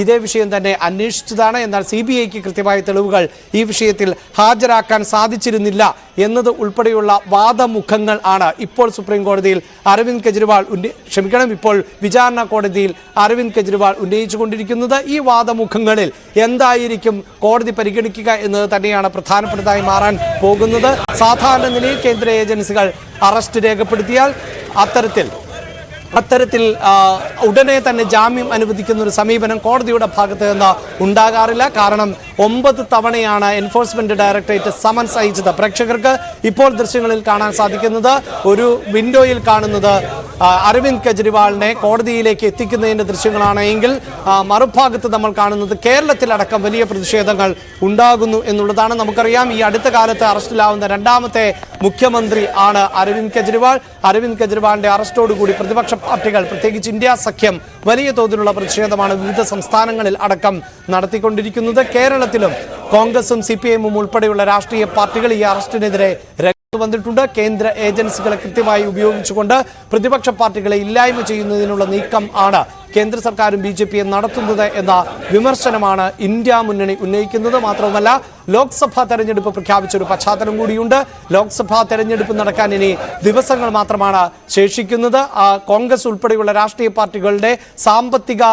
ഇതേ വിഷയം തന്നെ അന്വേഷിച്ചതാണ്. എന്നാൽ സി ബി ഐക്ക് കൃത്യമായ തെളിവുകൾ ഈ വിഷയത്തിൽ ഹാജരാക്കാൻ സാധിച്ചിരുന്നില്ല എന്നത് ഉൾപ്പെടെയുള്ള വാദമുഖങ്ങൾ ആണ് ഇപ്പോൾ സുപ്രീം കോടതിയിൽ അരവിന്ദ് കെജ്രിവാൾ ഉന്നയി ക്ഷമിക്കണം ഇപ്പോൾ വിചാരണ കോടതിയിൽ അരവിന്ദ് കെജ്രിവാൾ ഉന്നയിച്ചുകൊണ്ടിരിക്കുന്നത്. ഈ വാദമുഖങ്ങളിൽ എന്തായിരിക്കും കോടതി പരിഗണിക്കുക എന്നത് തന്നെയാണ് പ്രധാനപ്പെട്ടതായി മാറാൻ പോകുന്നത് സാധാരണ നിലയിൽ കേന്ദ്ര ഏജൻസികൾ അറസ്റ്റ് രേഖപ്പെടുത്തിയാൽ അത്തരത്തിൽ അത്തരത്തിൽ ഉടനെ തന്നെ ജാമ്യം അനുവദിക്കുന്ന ഒരു സമീപനം കോടതിയുടെ ഭാഗത്ത് നിന്ന് ഉണ്ടാകാറില്ല. കാരണം ഒമ്പത് തവണയാണ് എൻഫോഴ്സ്മെന്റ് ഡയറക്ടറേറ്റ് സമൻസ് അയച്ചത് പ്രേക്ഷകർക്ക്. ഇപ്പോൾ ദൃശ്യങ്ങളിൽ കാണാൻ സാധിക്കുന്നത് ഒരു വിൻഡോയിൽ കാണുന്നത് അരവിന്ദ് കെജ്രിവാളിനെ കോടതിയിലേക്ക് എത്തിക്കുന്നതിന്റെ ദൃശ്യങ്ങളാണ്. എങ്കിൽ മറുഭാഗത്ത് നമ്മൾ കാണുന്നത് കേരളത്തിലടക്കം വലിയ പ്രതിഷേധങ്ങൾ ഉണ്ടാകുന്നു എന്നുള്ളതാണ് നമുക്കറിയാം. ഈ അടുത്ത കാലത്ത് അറസ്റ്റിലാവുന്ന രണ്ടാമത്തെ മുഖ്യമന്ത്രി ആണ് അരവിന്ദ് കെജ്രിവാൾ. അരവിന്ദ് കെജ്രിവാളിന്റെ അറസ്റ്റോടുകൂടി പ്രതിപക്ഷ പാർട്ടികൾ പ്രത്യേകിച്ച് ഇന്ത്യ സഖ്യം വലിയ തോതിലുള്ള പ്രതിഷേധമാണ് വിവിധ സംസ്ഥാനങ്ങളിൽ അടക്കം നടത്തിക്കൊണ്ടിരിക്കുന്നത്. കേരളത്തിലും കോൺഗ്രസും സി പി എമ്മും ഉൾപ്പെടെയുള്ള രാഷ്ട്രീയ പാർട്ടികൾ ഈ അറസ്റ്റിനെതിരെ വന്നിട്ടുണ്ട്. കേന്ദ്ര ഏജൻസികളെ കൃത്യമായി ഉപയോഗിച്ചുകൊണ്ട് പ്രതിപക്ഷ പാർട്ടികളെ ഇല്ലായ്മ ചെയ്യുന്നതിനുള്ള നീക്കം ആണ് കേന്ദ്ര സർക്കാരും ബി ജെ പിയും നടത്തുന്നത് എന്ന വിമർശനമാണ് ഇന്ത്യ മുന്നണി ഉന്നയിക്കുന്നത്. മാത്രവുമല്ല ലോക്സഭാ തെരഞ്ഞെടുപ്പ് പ്രഖ്യാപിച്ച ഒരു പശ്ചാത്തലം കൂടിയുണ്ട്. ലോക്സഭാ തെരഞ്ഞെടുപ്പ് നടക്കാൻ ഇനി ദിവസങ്ങൾ മാത്രമാണ് ശേഷിക്കുന്നത്. കോൺഗ്രസ് ഉൾപ്പെടെയുള്ള രാഷ്ട്രീയ പാർട്ടികളുടെ സാമ്പത്തിക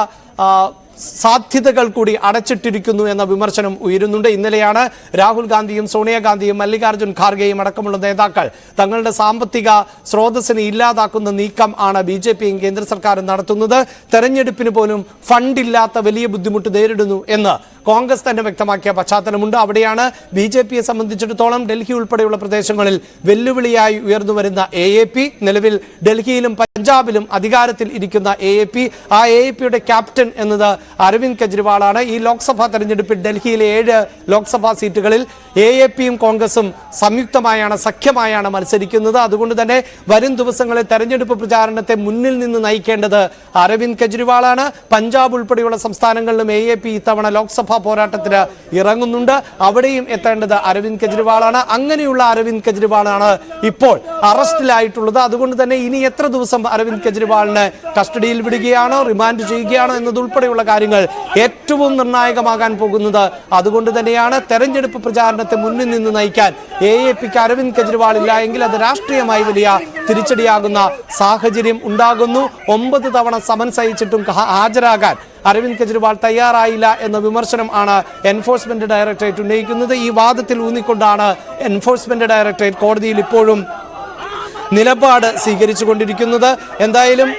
സാധ്യതകൾ കൂടി അടച്ചിട്ടിരിക്കുന്നു എന്ന വിമർശനം ഉയരുന്നുണ്ട്. ഇന്നലെയാണ് രാഹുൽ ഗാന്ധിയും സോണിയാഗാന്ധിയും മല്ലികാർജുൻ ഖാർഗെയും അടക്കമുള്ള നേതാക്കൾ തങ്ങളുടെ സാമ്പത്തിക സ്രോതസ്സിനെ ഇല്ലാതാക്കുന്ന നീക്കം ആണ് ബി ജെ പിയും കേന്ദ്ര സർക്കാരും നടത്തുന്നത്. തെരഞ്ഞെടുപ്പിന് പോലും ഫണ്ടില്ലാത്ത വലിയ ബുദ്ധിമുട്ട് നേരിടുന്നു എന്ന് കോൺഗ്രസ് തന്നെ വ്യക്തമാക്കിയ പശ്ചാത്തലമുണ്ട്. അവിടെയാണ് ബി ജെ പിയെ സംബന്ധിച്ചിടത്തോളം ഡൽഹി ഉൾപ്പെടെയുള്ള പ്രദേശങ്ങളിൽ വെല്ലുവിളിയായി ഉയർന്നു വരുന്ന എ എ പി. നിലവിൽ ഡൽഹിയിലും പഞ്ചാബിലും അധികാരത്തിൽ ഇരിക്കുന്ന എ എ പി. ആ എ എ പിയുടെ ക്യാപ്റ്റൻ എന്നത് അരവിന്ദ് കെജ്രിവാളാണ്. ഈ ലോക്സഭാ തെരഞ്ഞെടുപ്പിൽ ഡൽഹിയിലെ ഏഴ് ലോക്സഭാ സീറ്റുകളിൽ എ എ പിയും കോൺഗ്രസും സംയുക്തമായാണ് സഖ്യമായാണ് മത്സരിക്കുന്നത്. അതുകൊണ്ട് തന്നെ വരും ദിവസങ്ങളിൽ തെരഞ്ഞെടുപ്പ് പ്രചാരണത്തെ മുന്നിൽ നിന്ന് നയിക്കേണ്ടത് അരവിന്ദ് കെജ്രിവാളാണ്. പഞ്ചാബ് ഉൾപ്പെടെയുള്ള സംസ്ഥാനങ്ങളിലും എ എ പി ഇത്തവണ ലോക്സഭാ പോരാട്ടത്തിന് ഇറങ്ങുന്നുണ്ട്. അവിടെയും എത്തേണ്ടത് അരവിന്ദ് കെജ്രിവാളാണ്. അങ്ങനെയുള്ള അരവിന്ദ് കെജ്രിവാളാണ് ഇപ്പോൾ അറസ്റ്റിലായിട്ടുള്ളത്. അതുകൊണ്ട് തന്നെ ഇനി എത്ര ദിവസം അരവിന്ദ് കെജ്രിവാളിന് കസ്റ്റഡിയിൽ വിടുകയാണോ റിമാൻഡ് ചെയ്യുകയാണോ എന്നതുൾപ്പെടെയുള്ള കാര്യങ്ങൾ ഏറ്റവും നിർണായകമാകാൻ പോകുന്നത് അതുകൊണ്ട് തന്നെയാണ് തെരഞ്ഞെടുപ്പ് പ്രചാരണത്തെ മുന്നിൽ നിന്ന് നയിക്കാൻ എ എ പിക്ക് അരവിന്ദ് കെജ്രിവാൾ ഇല്ല എങ്കിൽ അത് രാഷ്ട്രീയമായി വലിയ തിരിച്ചടിയാകുന്ന സാഹചര്യം ഉണ്ടാകുന്നു. ഒമ്പത് തവണ സമൻസ് അയച്ചിട്ടും ഹാജരാകാൻ അരവിന്ദ് കെജ്രിവാൾ തയ്യാറായില്ല എന്ന വിമർശനം ആണ് എൻഫോഴ്സ്മെന്റ് ഡയറക്ടറേറ്റ് ഉന്നയിക്കുന്നത്. ഈ വാദത്തിൽ ഊന്നിക്കൊണ്ടാണ് എൻഫോഴ്സ്മെന്റ് ഡയറക്ടറേറ്റ് കോടതിയിൽ ഇപ്പോഴും നിലപാട് സ്വീകരിച്ചു കൊണ്ടിരിക്കുന്നത് എന്തായാലും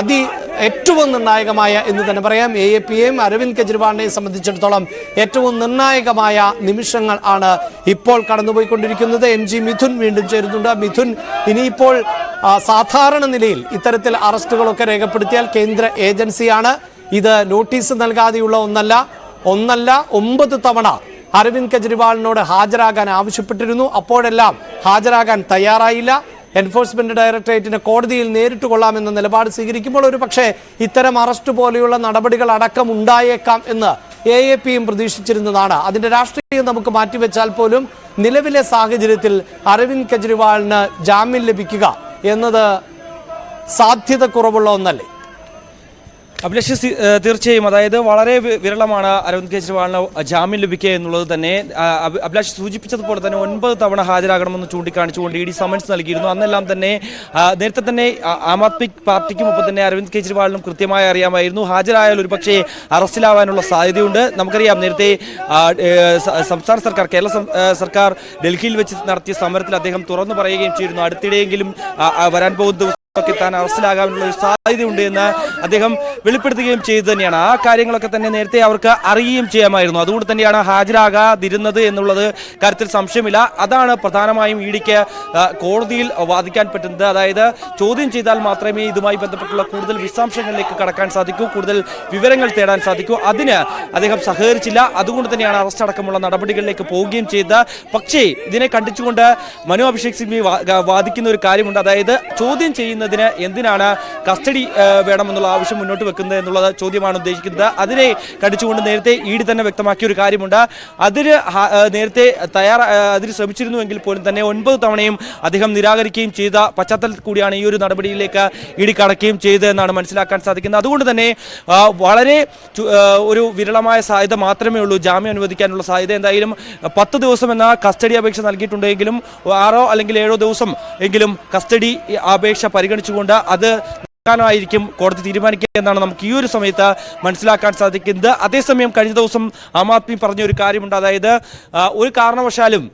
അതി ഏറ്റവും നിർണായകമായ എന്ന് തന്നെ പറയാം. എ എ പിയെയും അരവിന്ദ് കെജ്രിവാളിനെയും സംബന്ധിച്ചിടത്തോളം ഏറ്റവും നിർണായകമായ നിമിഷങ്ങൾ ആണ് ഇപ്പോൾ കടന്നുപോയിക്കൊണ്ടിരിക്കുന്നത്. എം ജി മിഥുൻ വീണ്ടും ചേരുന്നുണ്ട്. മിഥുൻ ഇനിയിപ്പോൾ സാധാരണ നിലയിൽ ഇത്തരത്തിൽ അറസ്റ്റുകളൊക്കെ രേഖപ്പെടുത്തിയാൽ കേന്ദ്ര ഏജൻസിയാണ്. ഇത് നോട്ടീസ് നൽകാതെയുള്ള ഒന്നല്ല ഒന്നല്ല ഒമ്പത് തവണ അരവിന്ദ് കെജ്രിവാളിനോട് ഹാജരാകാൻ ആവശ്യപ്പെട്ടിരുന്നു. അപ്പോഴെല്ലാം ഹാജരാകാൻ തയ്യാറായില്ല. എൻഫോഴ്സ്മെന്റ് ഡയറക്ടറേറ്റിന് കോടതിയിൽ നേരിട്ട് കൊള്ളാമെന്ന നിലപാട് സ്വീകരിക്കുമ്പോൾ ഒരു പക്ഷേ ഇത്തരം അറസ്റ്റ് പോലെയുള്ള നടപടികൾ അടക്കം ഉണ്ടായേക്കാം എന്ന് എ എ പിയും പ്രതീക്ഷിച്ചിരുന്നതാണ്. അതിന്റെ രാഷ്ട്രീയം നമുക്ക് മാറ്റിവെച്ചാൽ പോലും നിലവിലെ സാഹചര്യത്തിൽ അരവിന്ദ് കെജ്രിവാളിന് ജാമ്യം ലഭിക്കുക എന്നത് സാധ്യത കുറവുള്ള ഒന്നല്ലേ? അഭിലാഷ് തീർച്ചയായും. അതായത് വളരെ വിരളമാണ് അരവിന്ദ് കെജ്രിവാളിന് ജാമ്യം ലഭിക്കുക എന്നുള്ളത് തന്നെ. അഭിലാഷ് സൂചിപ്പിച്ചതുപോലെ തന്നെ ഒൻപത് തവണ ഹാജരാകണമെന്ന് ചൂണ്ടിക്കാണിച്ചുകൊണ്ട് ഇ ഡി സമൻസ് നൽകിയിരുന്നു. അന്നെല്ലാം തന്നെ നേരത്തെ തന്നെ ആ- ആദ്മി പാർട്ടിക്കും ഒപ്പം തന്നെ അരവിന്ദ് കെജ്രിവാളിനും കൃത്യമായി അറിയാമായിരുന്നു. ഹാജരായാൽ ഒരു പക്ഷേ അറസ്റ്റിലാവാനുള്ള സാധ്യതയുണ്ട്. നമുക്കറിയാം നേരത്തെ സംസ്ഥാന സർക്കാർ കേരള സർക്കാർ ഡൽഹിയിൽ വെച്ച് നടത്തിയ സമരത്തിൽ അദ്ദേഹം തുറന്നു പറയുകയും ചെയ്തിരുന്നു. അടുത്തിടെയെങ്കിലും വരാൻ പോകുന്ന താൻ അറസ്റ്റിലാകാനുള്ള ഒരു സാധ്യതയുണ്ട് എന്ന് അദ്ദേഹം വെളിപ്പെടുത്തുകയും ചെയ്തു തന്നെയാണ്. ആ കാര്യങ്ങളൊക്കെ തന്നെ നേരത്തെ അവർക്ക് അറിയുകയും ചെയ്യാമായിരുന്നു. അതുകൊണ്ട് തന്നെയാണ് ഹാജരാകാതിരുന്നത് എന്നുള്ളത് കാര്യത്തിൽ സംശയമില്ല. അതാണ് പ്രധാനമായും ഇ ഡിക്ക് കോടതിയിൽ വാദിക്കാൻ പറ്റുന്നത്. അതായത് ചോദ്യം ചെയ്താൽ മാത്രമേ ഇതുമായി ബന്ധപ്പെട്ടുള്ള കൂടുതൽ വിശദാംശങ്ങളിലേക്ക് കടക്കാൻ സാധിക്കൂ കൂടുതൽ വിവരങ്ങൾ തേടാൻ സാധിക്കൂ. അതിന് അദ്ദേഹം സഹകരിച്ചില്ല. അതുകൊണ്ട് തന്നെയാണ് അറസ്റ്റ് അടക്കമുള്ള നടപടികളിലേക്ക് പോവുകയും ചെയ്തത്. പക്ഷേ ഇതിനെ കണ്ടിച്ചുകൊണ്ട് മനു അഭിഷേക് സിംഗ്വി വാദിക്കുന്ന ഒരു കാര്യമുണ്ട്. അതായത് ചോദ്യം ചെയ്യുന്നതിന് എന്തിനാണ് കസ്റ്റഡി വേണമെന്നുള്ള ആവശ്യം മുന്നോട്ട് വെക്കുന്നത് എന്നുള്ള ചോദ്യമാണ് ഉദ്ദേശിക്കുന്നത്. അതിനെ കടിച്ചുകൊണ്ട് നേരത്തെ ഇ ഡി തന്നെ വ്യക്തമാക്കിയ ഒരു കാര്യമുണ്ട്. അതിന് നേരത്തെ തയ്യാറ അതിന് ശ്രമിച്ചിരുന്നുവെങ്കിൽ പോലും തന്നെ ഒൻപത് തവണയും അദ്ദേഹം നിരാകരിക്കുകയും ചെയ്ത പശ്ചാത്തലത്തിൽ കൂടിയാണ് ഈ ഒരു നടപടിയിലേക്ക് ഇ ഡി കടക്കുകയും ചെയ്തത് എന്നാണ് മനസ്സിലാക്കാൻ സാധിക്കുന്നത്. അതുകൊണ്ട് തന്നെ വളരെ ഒരു വിരളമായ സാധ്യത മാത്രമേ ഉള്ളൂ. ജാമ്യം അനുവദിക്കാനുള്ള സാധ്യത എന്തായാലും പത്ത് ദിവസം എന്ന കസ്റ്റഡി അപേക്ഷ നൽകിയിട്ടുണ്ടെങ്കിലും ആറോ അല്ലെങ്കിൽ ഏഴോ ദിവസം എങ്കിലും കസ്റ്റഡി അപേക്ഷ പരിഗണിച്ചുകൊണ്ട് അത് ായിരിക്കും കോടതി തീരുമാനിക്കുക എന്നാണ് നമുക്ക് ഈ ഒരു സമയത്ത് മനസ്സിലാക്കാൻ സാധിക്കുന്നത്. അതേസമയം കഴിഞ്ഞ ദിവസം ആം ആദ്മി പറഞ്ഞ ഒരു കാര്യമുണ്ട്. അതായത് ഒരു കാരണവശാലും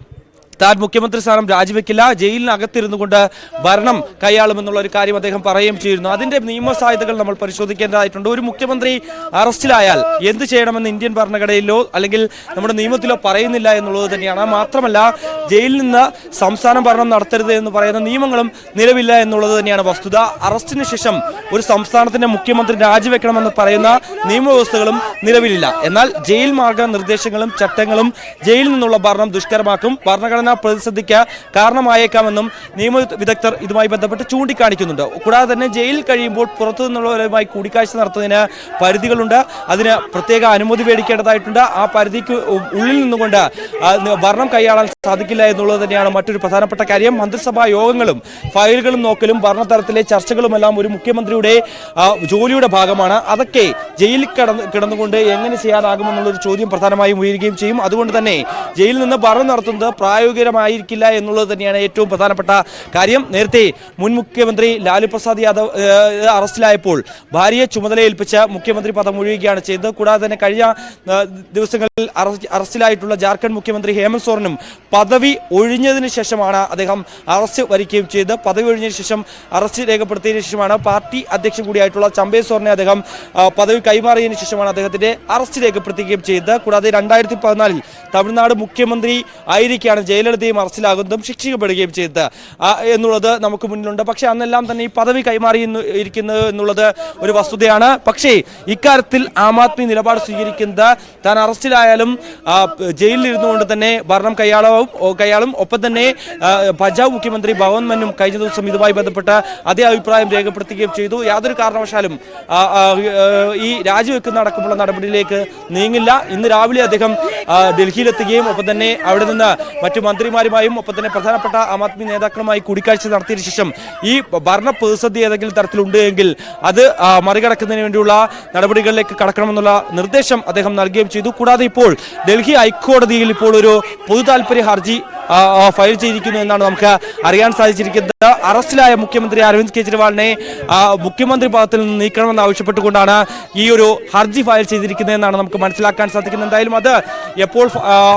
താൻ മുഖ്യമന്ത്രി സ്ഥാനം രാജിവെക്കില്ല ജയിലിനകത്തിരുന്നു കൊണ്ട് ഭരണം കൈയാളുമെന്നുള്ള ഒരു കാര്യം അദ്ദേഹം പറയുകയും ചെയ്യുന്നു അതിന്റെ നിയമ സാധ്യതകൾ നമ്മൾ പരിശോധിക്കേണ്ടതായിട്ടുണ്ട്. ഒരു മുഖ്യമന്ത്രി അറസ്റ്റിലായാൽ എന്ത് ചെയ്യണമെന്ന് ഇന്ത്യൻ ഭരണഘടനയിലോ അല്ലെങ്കിൽ നമ്മുടെ നിയമത്തിലോ പറയുന്നില്ല എന്നുള്ളത് തന്നെയാണ്. മാത്രമല്ല ജയിലിൽ നിന്ന് സംസ്ഥാനം ഭരണം നടത്തരുത് എന്ന് പറയുന്ന നിയമങ്ങളും നിലവില്ല എന്നുള്ളത് തന്നെയാണ് വസ്തുത. അറസ്റ്റിന് ശേഷം ഒരു സംസ്ഥാനത്തിന്റെ മുഖ്യമന്ത്രി രാജിവെക്കണമെന്ന് പറയുന്ന നിയമവ്യവസ്ഥകളും നിലവിലില്ല. എന്നാൽ ജയിൽ മാർഗ നിർദ്ദേശങ്ങളും ചട്ടങ്ങളും ജയിലിൽ നിന്നുള്ള ഭരണം ദുഷ്കരമാക്കും. ഭരണഘടനാ പ്രതിസന്ധിക്ക് കാരണമായേക്കാമെന്നും നിയമ വിദഗ്ധർ ഇതുമായി ബന്ധപ്പെട്ട് ചൂണ്ടിക്കാണിക്കുന്നുണ്ട്. കൂടാതെ തന്നെ ജയിലിൽ കഴിയുമ്പോൾ പുറത്തു നിന്നുള്ളവരുമായി കൂടിക്കാഴ്ച നടത്തുന്നതിന് പരിധികളുണ്ട്. അതിന് പ്രത്യേക അനുമതി മേടിക്കേണ്ടതായിട്ടുണ്ട് ആ പരിധിക്ക് ഉള്ളിൽ നിന്നുകൊണ്ട് ഭരണം കൈയാളാൻ സാധിക്കില്ല എന്നുള്ളത് തന്നെയാണ് മറ്റൊരു പ്രധാനപ്പെട്ട കാര്യം. മന്ത്രിസഭാ യോഗങ്ങളും ഫയലുകളും നോക്കലും ഭരണതലത്തിലെ ചർച്ചകളുമെല്ലാം ഒരു മുഖ്യമന്ത്രിയുടെ ജോലിയുടെ ഭാഗമാണ്. അതൊക്കെ ജയിലിൽ കിടന്ന് കിടന്നുകൊണ്ട് എങ്ങനെ ചെയ്യാനാകുമെന്നുള്ളൊരു ചോദ്യം പ്രധാനമായും ഉയരുകയും ചെയ്യും. അതുകൊണ്ട് തന്നെ ജയിലിൽ നിന്ന് ഭരണം നടത്തുന്നത് പ്രായോഗികമായിരിക്കില്ല എന്നുള്ളത് തന്നെയാണ് ഏറ്റവും പ്രധാനപ്പെട്ട കാര്യം. നേരത്തെ മുൻ മുഖ്യമന്ത്രി ലാലു പ്രസാദ് യാദവ് അറസ്റ്റിലായപ്പോൾ ഭാര്യയെ ചുമതലയേൽപ്പിച്ച് മുഖ്യമന്ത്രി പദം ഒഴിയുകയാണ് ചെയ്തത്. കൂടാതെ തന്നെ കഴിഞ്ഞ ദിവസങ്ങളിൽ അറസ്റ്റിലായിട്ടുള്ള ജാർഖണ്ഡ് മുഖ്യമന്ത്രി ഹേമന്ത് സോറനും പദവി ഒഴിഞ്ഞതിന് ശേഷമാണ് അദ്ദേഹം അറസ്റ്റ് വരിക്കുകയും ചെയ്ത് പദവി ഒഴിഞ്ഞതിന് ശേഷം അറസ്റ്റ് രേഖപ്പെടുത്തിയതിനു ശേഷമാണ് പാർട്ടി അധ്യക്ഷൻ കൂടിയായിട്ടുള്ള ചമ്പേ സോറിനെ അദ്ദേഹം പദവി കൈമാറിയതിനു ശേഷമാണ് അദ്ദേഹത്തിന്റെ അറസ്റ്റ് രേഖപ്പെടുത്തുകയും ചെയ്തത്. കൂടാതെ രണ്ടായിരത്തി പതിനാലിൽ തമിഴ്നാട് മുഖ്യമന്ത്രി ആയിരിക്കാണ് ജയലളിതയും അറസ്റ്റിലാകുന്നതും ശിക്ഷിക്കപ്പെടുകയും ചെയ്തത് എന്നുള്ളത് നമുക്ക് മുന്നിലുണ്ട്. പക്ഷേ അന്നെല്ലാം തന്നെ ഈ പദവി കൈമാറി ഇരിക്കുന്നത് എന്നുള്ളത് ഒരു വസ്തുതയാണ്. പക്ഷേ ഇക്കാര്യത്തിൽ ആം ആദ്മി നിലപാട് സ്വീകരിക്കുന്നത് താൻ അറസ്റ്റിലായാലും ഇരുന്നുകൊണ്ട് തന്നെ ഭരണം കൈയാളും കൈയാളും ഒപ്പം തന്നെ പഞ്ചാബ് മുഖ്യമന്ത്രി ഭവൻ മന്നും കഴിഞ്ഞ ദിവസം ഇതുമായി ബന്ധപ്പെട്ട് അതേ അഭിപ്രായം രേഖപ്പെടുത്തുകയും ചെയ്തു. യാതൊരു കാരണവശാലും ഈ രാജിവെക്കുന്ന അടക്കമുള്ള നടപടിയിലേക്ക് നീങ്ങില്ല. ഇന്ന് രാവിലെ അദ്ദേഹം ഡൽഹിയിലെത്തുകയും ഒപ്പം തന്നെ അവിടെ നിന്ന് മറ്റു മന്ത്രിമാരുമായും ഒപ്പം തന്നെ പ്രധാനപ്പെട്ട ആം ആദ്മി നേതാക്കളുമായി കൂടിക്കാഴ്ച നടത്തിയതിനു ശേഷം ഈ ഭരണ പ്രതിസന്ധി ഏതെങ്കിലും തരത്തിലുണ്ട് എങ്കിൽ അത് മറികടക്കുന്നതിന് വേണ്ടിയുള്ള നടപടികളിലേക്ക് കടക്കണമെന്നുള്ള നിർദ്ദേശം അദ്ദേഹം നൽകുകയും ചെയ്തു. കൂടാതെ ഇപ്പോൾ ഡൽഹി ഹൈക്കോടതിയിൽ ഇപ്പോൾ ഒരു പൊതു താല്പര്യ ഹർജി ഫയൽ ചെയ്തിരിക്കുന്നു എന്നാണ് നമുക്ക് അറിയാൻ സാധിച്ചിരിക്കുന്നത്. അറസ്റ്റിലായ മുഖ്യമന്ത്രി അരവിന്ദ് കെജ്രിവാളിനെ മുഖ്യമന്ത്രി പദത്തിൽ നിന്ന് നീക്കണമെന്ന് ആവശ്യപ്പെട്ടുകൊണ്ടാണ് ഈ ഒരു ഹർജി ഫയൽ ചെയ്തിരിക്കുന്നത് എന്നാണ് നമുക്ക് മനസ്സിലാക്കാൻ സാധിക്കുന്നത്. എന്തായാലും അത് എപ്പോൾ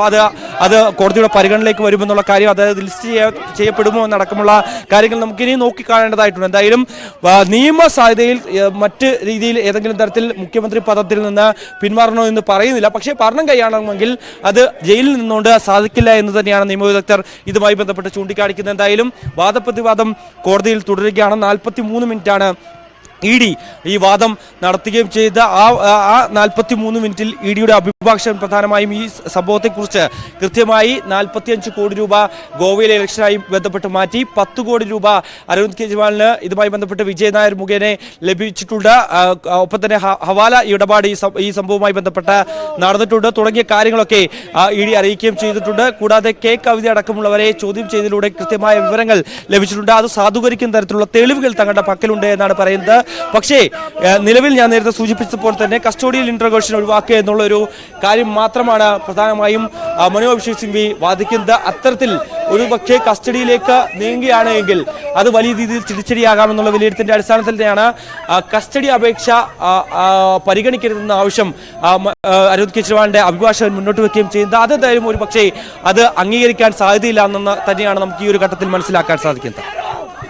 അത് അത് കോടതിയുടെ പരിഗണനയിലേക്ക് വരുമെന്നുള്ള കാര്യം അതായത് ലിസ്റ്റ് ചെയ്യ ചെയ്യപ്പെടുമോ എന്നടക്കമുള്ള കാര്യങ്ങൾ നമുക്കിനി നോക്കിക്കാണേണ്ടതായിട്ടുണ്ട്. എന്തായാലും നിയമ സാധ്യതയിൽ മറ്റ് രീതിയിൽ ഏതെങ്കിലും തരത്തിൽ മുഖ്യമന്ത്രി പദത്തിൽ നിന്ന് പിന്മാറണോ എന്ന് പറയുന്നില്ല. പക്ഷേ ഭരണം കൈയാളണമെങ്കിൽ അത് ജയിലിൽ നിന്നുകൊണ്ട് സാധിക്കില്ല എന്ന് തന്നെയാണ് നിയമവിദഗ്ധർ ഇതുമായി ബന്ധപ്പെട്ട് ചൂണ്ടിക്കാണിക്കുന്നത്. എന്തായാലും വാദപ്രതിവാദം കോടതിയിൽ തുടരുകയാണ്. നാൽപ്പത്തി മൂന്ന് മിനിറ്റാണ് ഇ ഡി ഈ വാദം നടത്തുകയും ചെയ്ത ആ ആ നാൽപ്പത്തി മൂന്ന് മിനിറ്റിൽ ഇ ഡിയുടെ അഭിഭാഷകൻ പ്രധാനമായും ഈ സംഭവത്തെക്കുറിച്ച് കൃത്യമായി നാൽപ്പത്തിയഞ്ച് കോടി രൂപ ഗോവയിലെ ഇലക്ഷനായി ബന്ധപ്പെട്ട് മാറ്റി പത്ത് കോടി രൂപ അരവിന്ദ് കെജ്രിവാളിന് ഇതുമായി ബന്ധപ്പെട്ട് വിജയ് നായർ മുഖേന ലഭിച്ചിട്ടുണ്ട്. ഒപ്പം തന്നെ ഹവാല ഇടപാട് ഈ സംഭവവുമായി ബന്ധപ്പെട്ട് നടന്നിട്ടുണ്ട്. തുടങ്ങിയ കാര്യങ്ങളൊക്കെ ഇ ഡി അറിയിക്കുകയും ചെയ്തിട്ടുണ്ട്. കൂടാതെ കെ കവിത അടക്കമുള്ളവരെ ചോദ്യം ചെയ്തതിലൂടെ കൃത്യമായ വിവരങ്ങൾ ലഭിച്ചിട്ടുണ്ട്. അത് സാധൂകരിക്കുന്ന തരത്തിലുള്ള തെളിവുകൾ തങ്ങളുടെ പക്കലുണ്ട് എന്നാണ് പറയുന്നത്. പക്ഷേ നിലവിൽ ഞാൻ നേരത്തെ സൂചിപ്പിച്ചപ്പോൾ തന്നെ കസ്റ്റോഡിയൽ ഇന്റർഗേഷൻ ഒഴിവാക്കുക എന്നുള്ളൊരു കാര്യം മാത്രമാണ് പ്രധാനമായും ആ, മനു അഭിഷേക് സിംഗ്വി വാദിക്കുന്നത്. അത്തരത്തിൽ ഒരു പക്ഷേ കസ്റ്റഡിയിലേക്ക് നീങ്ങുകയാണ് എങ്കിൽ അത് വലിയ രീതിയിൽ തിരിച്ചടിയാകാമെന്നുള്ള വിലയിരുത്തിന്റെ അടിസ്ഥാനത്തിൽ തന്നെയാണ് കസ്റ്റഡി അപേക്ഷ പരിഗണിക്കരുതെന്ന ആവശ്യം അരവിന്ദ് കെജ്രിവാളിന്റെ അഭിഭാഷകൻ മുന്നോട്ട് വെക്കുകയും ചെയ്യുന്നത്. അതെന്തായാലും ഒരു പക്ഷേ അത് അംഗീകരിക്കാൻ സാധ്യതയില്ല എന്ന് തന്നെയാണ് നമുക്ക് ഈ ഒരു ഘട്ടത്തിൽ മനസ്സിലാക്കാൻ സാധിക്കുന്നത്.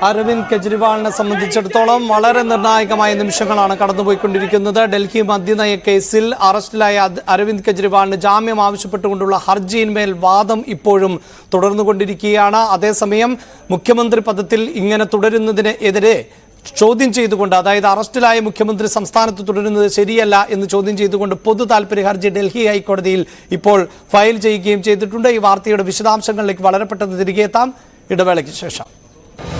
അരവിന്ദ് കെജ്രിവാളിനെ സംബന്ധിച്ചിടത്തോളം വളരെ നിർണായകമായ നിമിഷങ്ങളാണ് കടന്നുപോയിക്കൊണ്ടിരിക്കുന്നത്. ഡൽഹി മദ്യനയ കേസിൽ അറസ്റ്റിലായ അരവിന്ദ് കെജ്രിവാളിന് ജാമ്യം ആവശ്യപ്പെട്ടുകൊണ്ടുള്ള ഹർജിയിന്മേൽ വാദം ഇപ്പോഴും തുടർന്നുകൊണ്ടിരിക്കുകയാണ്. അതേസമയം മുഖ്യമന്ത്രി പദത്തിൽ ഇങ്ങനെ തുടരുന്നതിനെതിരെ ചോദ്യം ചെയ്തുകൊണ്ട് അതായത് അറസ്റ്റിലായ മുഖ്യമന്ത്രി സംസ്ഥാനത്ത് തുടരുന്നത് ശരിയല്ല എന്ന് ചോദ്യം ചെയ്തുകൊണ്ട് പൊതു താൽപര്യ ഹർജി ഡൽഹി ഹൈക്കോടതിയിൽ ഇപ്പോൾ ഫയൽ ചെയ്യുകയും ചെയ്തിട്ടുണ്ട്. ഈ വാർത്തയുടെ വിശദാംശങ്ങളിലേക്ക് വളരെ പെട്ടെന്ന് തിരികെ എത്താം. ഇടവേളയ്ക്ക് ശേഷം.